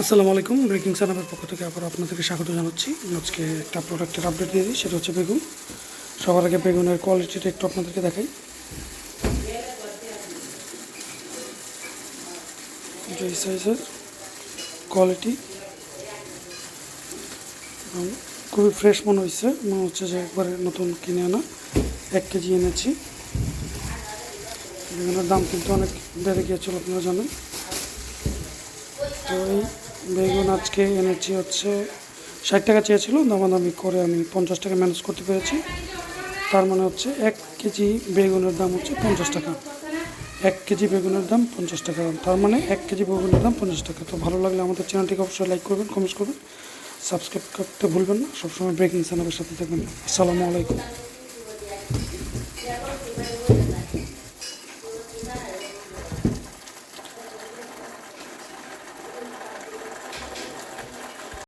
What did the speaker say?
আসসালামু আলাইকুম, ব্রেকিং সানাবের পক্ষ থেকে আবার আপনাদেরকে স্বাগত জানাচ্ছি। আজকে একটা প্রোডাক্টের আপডেট দিয়ে দিই, সেটা হচ্ছে বেগুন। সবার আগে বেগুনের কোয়ালিটিটা একটু আপনাদেরকে দেখাই। সাইজের কোয়ালিটি খুবই ফ্রেশ মনে হচ্ছে মনে হচ্ছে যে একবারে নতুন কিনে আনা। এক কেজি এনেছি। বেগুনের দাম কিন্তু অনেক বেড়ে গিয়েছিল, আপনারা জানেন। তো বেগুন আজকে এনেছি হচ্ছে ষাট টাকা চেয়েছিল, দামাদামি করে আমি পঞ্চাশ টাকা ম্যানেজ করতে পেরেছি। তার মানে হচ্ছে এক কেজি বেগুনের দাম হচ্ছে পঞ্চাশ টাকা। এক কেজি বেগুনের দাম পঞ্চাশ টাকা, তার মানে এক কেজি বেগুনের দাম পঞ্চাশ টাকা। তো ভালো লাগলে আমাদের চ্যানেলটিকে অবশ্যই লাইক করবেন কমেন্টস করবেন সাবস্ক্রাইব করতে ভুলবেন না। সবসময় ব্রেকিং চ্যানেলের সাথে থাকবেন। আসসালামু আলাইকুম।